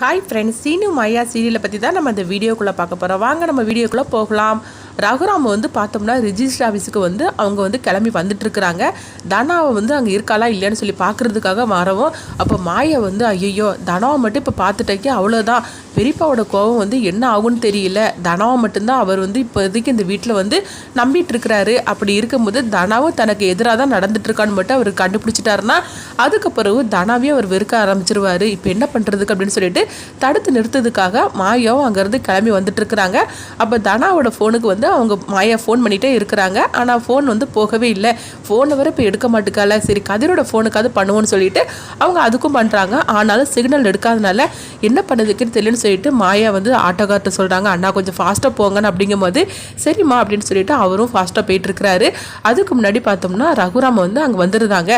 Hi friends Seenu மாயா சீரியலை பற்றி தான் நம்ம இந்த வீடியோக்குள்ளே பார்க்க போகிறோம் வாங்க நம்ம வீடியோக்குள்ளே போகலாம். ரகுராம் வந்து பார்த்தோம்னா ரிஜிஸ்டர் ஆஃபீஸுக்கு வந்து அவங்க வந்து கிளம்பி வந்துட்டுருக்குறாங்க. தனாவை வந்து அங்கே இருக்காளா இல்லையான்னு சொல்லி பார்க்குறதுக்காக வரவும் அப்போ மாயை வந்து ஐயோ தனாவை மட்டும் இப்போ பார்த்துட்டேக்கே அவ்வளோதான் பெரியப்பாவோட கோபம் வந்து என்ன ஆகும்னு தெரியல. தனாவை மட்டும்தான் அவர் வந்து இப்போதைக்கு இந்த வீட்டில் வந்து நம்பிட்டு இருக்கிறாரு அப்படி இருக்கும்போது தனாவும் தனக்கு எதிராக தான் நடந்துட்டுருக்கான்னு மட்டும் அவர் கண்டுபிடிச்சிட்டாருன்னா அதுக்கு பிறகு தனாவையும் அவர் வெறுக்க ஆரம்பிச்சிருவாரு. இப்போ என்ன பண்ணுறதுக்கு அப்படின்னு சொல்லிட்டு தடுத்து நிறுத்ததுக்காக மாயாவும் அங்கேருந்து கிளம்பி வந்துட்டுருக்குறாங்க. அப்போ தனாவோட ஃபோனுக்கு வந்து அவங்க மாயா ஃபோன் பண்ணிகிட்டே இருக்கிறாங்க. ஆனால் ஃபோன் வந்து போகவே இல்லை. ஃபோனை வர இப்போ எடுக்க மாட்டுக்கால. சரி கதிரோட ஃபோனுக்காவது பண்ணுவோன்னு சொல்லிட்டு அவங்க அதுக்கும் பண்ணுறாங்க ஆனாலும் சிக்னல் எடுக்காதனால என்ன பண்ணுறதுக்குன்னு தெரியலன்னு சொல்லிட்டு மாயா வந்து ஆட்டோக்கார்ட்ட சொல்கிறாங்க அண்ணா கொஞ்சம் ஃபாஸ்ட்டாக போங்கன்னு. அப்படிங்கும்போது சரிம்மா அப்படின்னு சொல்லிட்டு அவரும் ஃபாஸ்ட்டாக போயிட்டுருக்கிறாரு அதுக்கு முன்னாடி பார்த்தோம்னா ரகுராம் வந்து அங்கே வந்துருந்தாங்க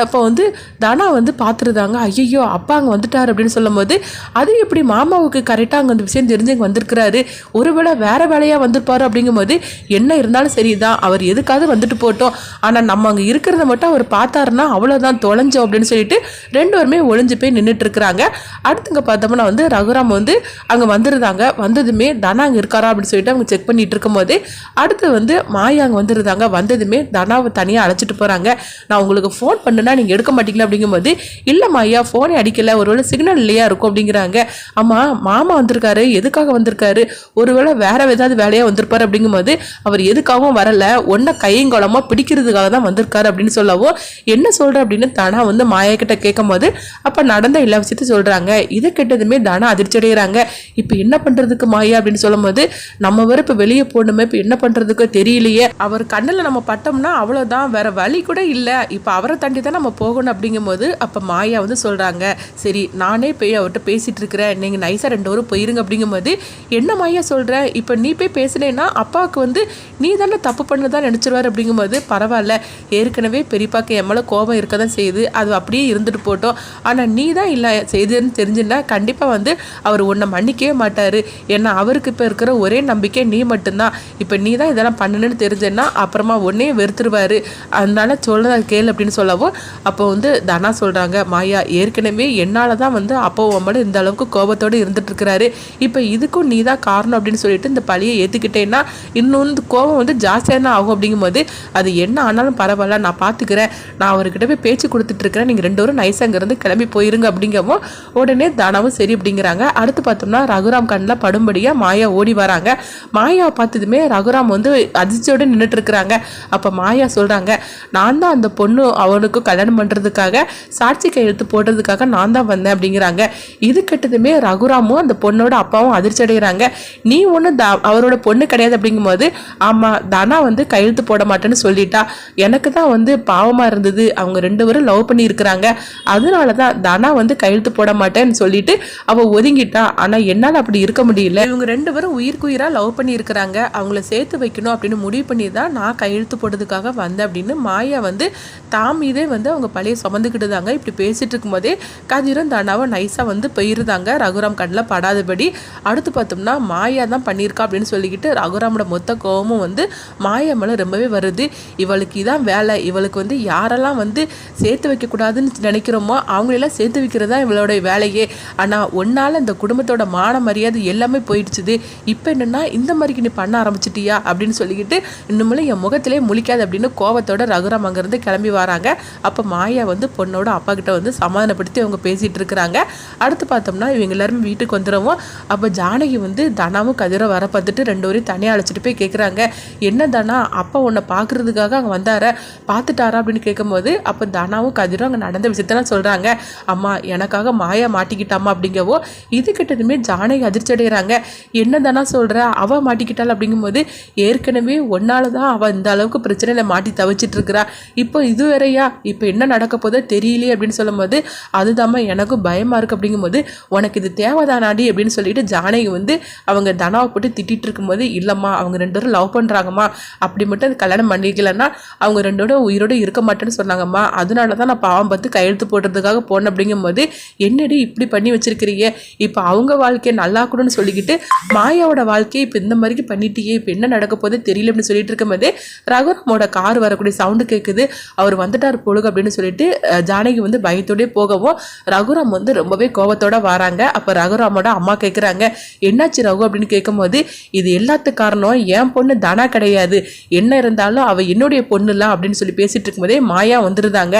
அப்போ வந்து தனா வந்து பார்த்துருந்தாங்க ஐயோ அப்பா அங்கே வந்துட்டார். அப்படின்னு சொல்லும்போது அது எப்படி மாமாவுக்கு கரெக்டாக அங்கே அந்த விஷயம் தெரிஞ்சு இங்கே வந்திருக்கிறாரு? ஒருவேளை வேறு வேலையாக வந்திருப்பாரு? அப்படிங்கும்போது என்ன இருந்தாலும் சரிதான் அவர் எதுக்காவது வந்துட்டு போட்டோம். ஆனால் நம்ம அங்கே இருக்கிறத மட்டும் அவர் பார்த்தாருன்னா அவ்வளோதான் தொலைஞ்சோம் அப்படின்னு சொல்லிட்டு ரெண்டு பேருமே ஒளிஞ்சு போய் நின்றுட்டு இருக்கிறாங்க அடுத்துங்க பார்த்தோம்னா வந்து ரகுராம் வந்து அங்கே வந்துருந்தாங்க. வந்ததுமே தனா அங்கே இருக்காரா அப்படின்னு சொல்லிட்டு அவங்க செக் பண்ணிட்டு இருக்கும்போது அடுத்து வந்து மாயா அங்கே வந்துருந்தாங்க. வந்ததுமே தனாவை தனியாக அழைச்சிட்டு போகிறாங்க நான் உங்களுக்கு ஃபோன் பண்ணுனா நீங்கள் எடுக்க மாட்டீங்களா அப்படிங்கும்போது இல்லை மாயா ஃபோனே அடிக்கலை. ஒருவேளை சிக்னல் இல்லையா இருக்கும் அப்படிங்கிறாங்க. ஆமாம் மாமா வந்திருக்காரு. எதுக்காக வந்திருக்காரு? ஒருவேளை வேற ஏதாவது வேலையாக வந்திருப்பாரு அப்படிங்கும்போது அவர் எதுக்காகவும் வரல ஒன்றை கையங்கோலமாக பிடிக்கிறதுக்காக தான் வந்திருக்காரு அப்படின்னு சொல்லவும் என்ன சொல்கிற அப்படின்னு தனா வந்து மாயாக்கிட்ட கேட்கும் கேட்கும்போது அப்போ நடந்த எல்லா விஷயத்தையும் சொல்கிறாங்க இதை கேட்டதுமே தனா அதிர்ச்சி அடைகிறாங்க இப்போ என்ன பண்ணுறதுக்கு மாயா அப்படின்னு சொல்லும்போது நம்ம வர இப்போ வெளியே போகணுமே இப்போ என்ன பண்ணுறதுக்கு தெரியலையே. அவர் கண்ணில் நம்ம பட்டோம்னா அவ்வளோதான் வேற வழி கூட இல்லை. இப்போ அவரை தாண்டி தான் நம்ம போகணும் அப்படிங்கும்போது அப்போ மாயா வந்து சொல்கிறாங்க சரி நானே போய் அவர்கிட்ட பேசிகிட்டு இருக்கிறேன். நீங்கள் நைஸாக ரெண்டு பேரும் போயிருங்க. அப்படிங்கும்போது என்ன மாயா சொல்கிறேன் இப்போ நீ போய் பேசினேன்னா அப்பாவுக்கு வந்து நீ தானே தப்பு பண்ணதான் நினச்சிருவார்? அப்படிங்கும்போது பரவாயில்ல. ஏற்கனவே பெரியப்பாக்கு என் மேலே கோபம் இருக்க தான் செய்யுது. அது அப்படியே இருந்துட்டு போட்டோம். ஆனால் நீ தான் இல்லை செய்துன்னு தெரிஞ்சுன்னா கண்டிப்பாக வந்து அவர் உன்னை மன்னிக்கவே மாட்டார். ஏன்னா அவருக்கு இப்போ இருக்கிற ஒரே நம்பிக்கை நீ மட்டும்தான். இப்போ நீ தான் இதெல்லாம் பண்ணணுன்னு தெரிஞ்சேன்னா அப்புறமா உன்னே வெறுத்துருவாரு. அதனால சொல்ல கேள் அப்படின்னு சொல்லவும் அப்போ வந்து தனா சொல்கிறாங்க மாயா ஏற்கனவே என்னால் தான் வந்து அப்போ உன் இந்த அளவுக்கு கோபத்தோடு இருந்துட்டு இருக்கிறாரு. இப்போ இதுக்கும் நீ தான் காரணம் அப்படின்னு சொல்லிட்டு இந்த பழியை ஏற்றுக்கிட்டேன்னா இன்னொன்று கோபம் வந்து ஜாஸ்தியாக தான் ஆகும் அப்படிங்கும்போது அது என்ன ஆனாலும் பரவாயில்ல நான் பார்த்துக்கிறேன் நான் அவர்கிட்ட போய் பேச்சு கொடுத்துட்ருக்கிறேன் நீங்கள் ரெண்டு பேரும் நைஸாக அங்கேருந்து கிளம்பி போயிருங்க அப்படிங்கவும் உடனே தானாவும் சரி அப்படிங்கிறாங்க. அடுத்து பார்த்தோம்னா ரகுராம் கண்ணில் படும்படியாக மாயா ஓடி வராங்க. மாயாவை பார்த்ததுமே ரகுராம் வந்து அதிர்ச்சியோடு நின்றுட்டு இருக்கிறாங்க. அப்போ மாயா சொல்கிறாங்க நான் தான் அந்த பொண்ணு அவனுக்கு கல்யாணம் பண்ணுறதுக்காக சாட்சி கையெழுத்து போடுறதுக்காக நான் தான் வந்தேன் அப்படிங்கிறாங்க. இது கெட்டதுமே ரகுராமும் அந்த பொண்ணோட அப்பாவும் அதிர்ச்சி அடைகிறாங்க. நீ ஒன்றும் அவரோட பொண்ணு கிடையாது அப்படிங்கும்போது ஆமாம் தனா வந்து கையெழுத்து போட மாட்டேன்னு சொல்லிட்டா. எனக்கு தான் வந்து பாவமாக இருந்தது. அவங்க ரெண்டு பேரும் லவ் பண்ணியிருக்கிறாங்க. அதனால தான் தனா வந்து கையெழுத்து போட மாட்டேன்னு சொல்லிட்டு அவள் ஒதுங்கிட்டா. ஆனால் என்னால் அப்படி இருக்க முடியல. இவங்க ரெண்டு பேரும் உயிருக்கு உயிராக லவ் பண்ணியிருக்கிறாங்க. அவங்கள சேர்த்து வைக்கணும் அப்படின்னு முடிவு பண்ணி தான் நான் கையெழுத்து போடுறதுக்காக வந்தேன் அப்படின்னு மாயா வந்து தாம் மீதே வந்து அவங்க பழைய சுமந்துக்கிட்டு தாங்க இப்படி பேசிட்டு இருக்கும்போதே கதிரும் தானாவை நைஸாக வந்து போயிருந்தாங்க. ரகுராம் கண்ணில் படாதபடி. அடுத்து பார்த்தோம்னா மாயா தான் பண்ணியிருக்கா அப்படின்னு சொல்லிக்கிட்டு ரகுராம் ரகுராமோட மொத்த கோவமும் வந்து மாயா மேலே ரொம்பவே வருது. இவளுக்கு இதான் வேலை. இவளுக்கு வந்து யாரெல்லாம் வந்து சேர்த்து வைக்கக்கூடாதுன்னு நினைக்கிறோமோ அவங்களெல்லாம் சேர்த்து வைக்கிறது தான் இவளோட வேலையே. ஆனால் ஒன்னால் இந்த குடும்பத்தோட மான மரியாதை எல்லாமே போயிடுச்சுது. இப்போ என்னென்னா இந்த மாதிரிக்கு நீ பண்ண ஆரம்பிச்சிட்டியா? அப்படின்னு சொல்லிக்கிட்டு இன்னுமே என் முகத்திலே முழிக்காது அப்படின்னு கோவத்தோட ரகுராம் அங்கேருந்து கிளம்பி வராங்க. அப்போ மாயா வந்து பொண்ணோட அப்பா கிட்ட வந்து சமாதானப்படுத்தி அவங்க பேசிகிட்டு இருக்கிறாங்க. அடுத்து பார்த்தோம்னா இவங்க எல்லாருமே வீட்டுக்கு வந்துடுவோம் அப்போ ஜானகி வந்து தனாவும் கதிரை வர பார்த்துட்டு ரெண்டு வரையும் தனியாக அழைச்சிட்டு போய் கேட்குறாங்க என்ன தானா அப்பா உன்னை பார்க்குறதுக்காக அங்கே வந்தார? பார்த்துட்டாரா அப்படின்னு கேட்கும்போது அப்போ தனாவும் கதிரும் அங்கே நடந்த விஷயத்தெல்லாம் சொல்கிறாங்க அம்மா எனக்காக மாயா மாட்டிக்கிட்டாமா அப்படிங்கவோ இது கிட்டதுமே ஜானகி அதிர்ச்சி அடைகிறாங்க என்ன தானா சொல்கிற அவள் மாட்டிக்கிட்டாள் அப்படிங்கும்போது ஏற்கனவே ஒன்னால் தான் அவள் இந்த அளவுக்கு பிரச்சனையில் மாட்டி தவிச்சிட்டு இருக்கிறா இப்போ இது வேறையா? இப்போ என்ன நடக்க போதோ தெரியலையே அப்படின்னு சொல்லும்போது அதுதாம்மா எனக்கும் பயமாக இருக்குது அப்படிங்கும்போது உனக்கு இது தேவைதானாடி அப்படின்னு சொல்லிட்டு ஜானகி வந்து அவங்க தனாவை போட்டு திட்டிகிட்டு இருக்கும்போது இல்லைம்மா இல்லைம்மா அவங்க ரெண்டு பேரும் லவ் பண்ணுறாங்கம்மா அப்படி மட்டும் அது கல்யாணம் பண்ணிக்கலன்னா அவங்க ரெண்டோட உயிரோட இருக்க மாட்டேன்னு சொன்னாங்கம்மா. அதனால தான் நான் பாவம் பார்த்து கையெழுத்து போடுறதுக்காக போனேன் அப்படிங்கும்போது என்னடி இப்படி பண்ணி வச்சிருக்கிறீங்க? இப்போ அவங்க வாழ்க்கையை நல்லாக்கணும்னு சொல்லிக்கிட்டு மாயாவோட வாழ்க்கையை இப்போ இந்த மாதிரி பண்ணிட்டியே? இப்போ என்ன நடக்க போதே தெரியல அப்படின்னு சொல்லிட்டு இருக்கும்போது ரகுரமோட கார் வரக்கூடிய சவுண்டு கேட்குது அவர் வந்துட்டார் பொழுது அப்படின்னு சொல்லிட்டு ஜானகி வந்து பயத்தோடே போகவும் ரகுராம் வந்து ரொம்பவே கோபத்தோட வராங்க. அப்போ ரகுராமோட அம்மா கேட்குறாங்க என்னாச்சு ரகு? அப்படின்னு கேட்கும்போது இது எல்லாத்துக்கு காரணம் என் பொண்ணு தனா கிடையாது. என்ன இருந்தாலும் அவள் என்னுடைய பொண்ணுலாம் அப்படின்னு சொல்லி பேசிட்டு இருக்கும்போதே மாயா வந்துருந்தாங்க.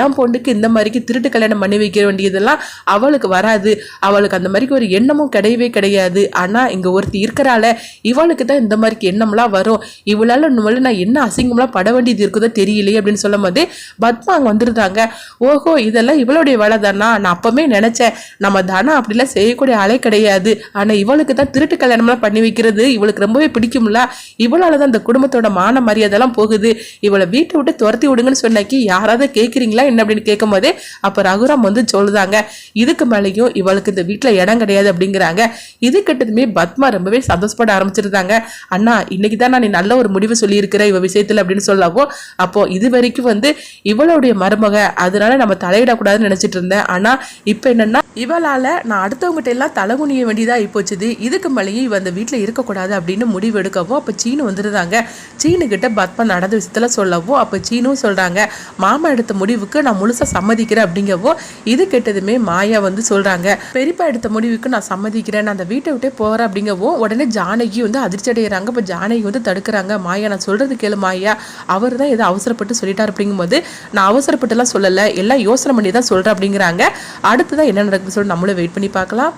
என் பொண்ணுக்கு இந்த மாதிரிக்கு திருட்டு கல்யாணம் பண்ணி வைக்க வேண்டியதெல்லாம் அவளுக்கு வராது. அவளுக்கு அந்த மாதிரிக்கு ஒரு எண்ணமும் கிடையவே கிடையாது. ஆனால் இங்கே ஒருத்தி இருக்கிறால இவளுக்கு தான் இந்த மாதிரிக்கு எண்ணம்லாம் வரும். இவளால் இனிமேல் நான் என்ன அசிங்கம்லாம் பட வேண்டியது இருக்குதோ தெரியலையே அப்படின்னு சொல்லும் போது பத்மா அங்கே வந்துருந்தாங்க. ஓஹோ இதெல்லாம் இவளுடைய வேலை தானா? நான் அப்பவே நினைச்சேன். நம்ம தானா அப்படிலாம் செய்யக்கூடிய ஆளே கிடையாது. ஆனால் இவளுக்கு தான் திருட்டு கல்யாணம்லாம் பண்ணி வைக்கிறது. இவளுக்கு ரொம்பவே பிடிக்கும்ல? இவளால தான் அந்த குடும்பத்தோட மான மரியாதைலாம் போகுது. இவளை வீட்டை விட்டு துரத்தி விடுங்கன்னு சொன்னாக்கி யாராவது கேட்குறீங்களா என்ன அப்படின்னு கேட்கும் போதே அப்போ ரகுராம் வந்து சொல்லுதாங்க இதுக்கு மேலேயும் இவளுக்கு இந்த வீட்டில் இடம் கிடையாது அப்படிங்கிறாங்க. இது கிட்டதுமே பத்மா ரொம்பவே சந்தோஷப்பட ஆரம்பிச்சிருந்தாங்க. அண்ணா இன்னைக்கு தான் நான் நீ நல்ல ஒரு முடிவு சொல்லியிருக்கிற இவ விஷயத்தில் அப்படின்னு சொல்லவும் அப்போ இது வரைக்கும் வந்து இவளுடைய மருமக அதனால நம்ம தலையிடக்கூடாதுன்னு நினச்சிட்டு இருந்தேன். ஆனால் இப்போ என்னன்னா இவளால் நான் அடுத்தவங்ககிட்ட எல்லாம் தலைகுனிய வேண்டியதாக போச்சுது. இதுக்கு மேலேயும் இவ அந்த வீட்டில் இருக்கக்கூடாது அப்படின்னு முடிவு எடுக்கவோ அப்போ சீனு வந்துருந்தாங்க சீனுக்கிட்ட பத்மா நடந்த விஷயத்துல சொல்லவும் அப்போ சீனும் சொல்றாங்க மாமா எடுத்த முடிவுக்கு நான் முழுசா சம்மதிக்கிறேன் அப்படிங்கவோ இது கெட்டதுமே மாயா வந்து சொல்றாங்க பெரியப்பா எடுத்த முடிவுக்கு நான் சம்மதிக்கிறேன் நான் அந்த வீட்டை விட்டே போகிறேன் அப்படிங்கவோ உடனே ஜானகி வந்து அதிர்ச்சி அடைகிறாங்க இப்போ ஜானகி வந்து தடுக்கிறாங்க மாயா நான் சொல்றது கேளு மாயா அவர் தான் ஏதோ அவசரப்பட்டு சொல்லிட்டார் அப்படிங்கும்போது நான் அவசரப்பட்டுலாம் சொல்லலை எல்லாம் யோசனை பண்ணி தான் சொல்றேன் அப்படிங்கிறாங்க. அடுத்ததான் என்ன நடக்குதுன்னு சொல்லி நம்மளும் வெயிட் பண்ணி பார்க்கலாம்.